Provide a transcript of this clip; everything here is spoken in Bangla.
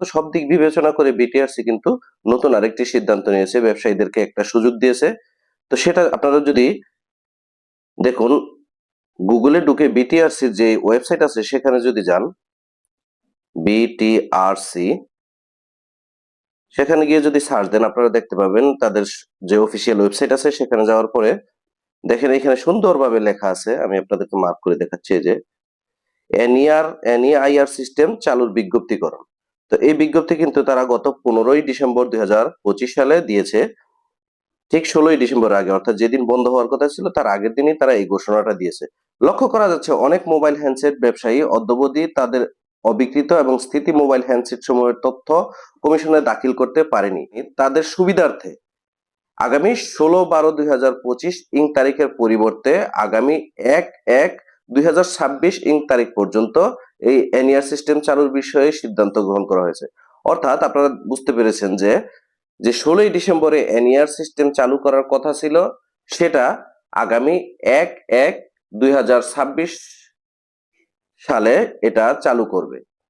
তো সব দিক বিবেচনা করে বিটিআরসি কিন্তু নতুন আরেকটি সিদ্ধান্ত নিয়েছে, ব্যবসায়ীদেরকে একটা সুযোগ দিয়েছে। তো সেটা আপনারা যদি দেখুন, গুগলে ঢুকে বিটিআরসির যে ওয়েবসাইট আছে, সেখানে যদি যান বিটিআরসি সেখানে গিয়ে যদি সার্চ দেন, আপনারা দেখতে পাবেন তাদের যে অফিসিয়াল ওয়েবসাইট আছে, সেখানে যাওয়ার পরে দেখেন এখানে সুন্দরভাবে লেখা আছে, আমি আপনাদেরকে মার্ক করে দেখাচ্ছি যে এনইআর এনইআইআর সিস্টেম চালুর বিজ্ঞপ্তিকরণ। তো এই বিজ্ঞপ্তি কিন্তু তারা গত পনেরোই ডিসেম্বর দুই হাজার পঁচিশ সালে দিয়েছে। ঠিক ষোলোই ডিসেম্বর আগে, অর্থাৎ যেদিন বন্ধ হওয়ার কথা ছিল, তার আগের দিনই তারা এই ঘোষণাটা দিয়েছে। লক্ষ্য করা যাচ্ছে, অনেক মোবাইল হ্যান্ডসেট ব্যবসায়ী, অদ্যবধি তাদের অবিকৃত এবং স্থিতি মোবাইল হ্যান্ডসেট সময়ের তথ্য কমিশনে দাখিল করতে পারেনি। তাদের সুবিধার্থে আগামী ষোলো বারো দুই হাজার পঁচিশ ইং তারিখের পরিবর্তে আগামী এক এক দুই ইং তারিখ পর্যন্ত এই এনইআর সিস্টেম চালুর বিষয়ে সিদ্ধান্ত গ্রহণ করা হয়েছে। অর্থাৎ আপনারা বুঝতে পেরেছেন যে যে ষোলোই ডিসেম্বরে এনইআর সিস্টেম চালু করার কথা ছিল, সেটা আগামী এক এক দুই সালে এটা চালু করবে।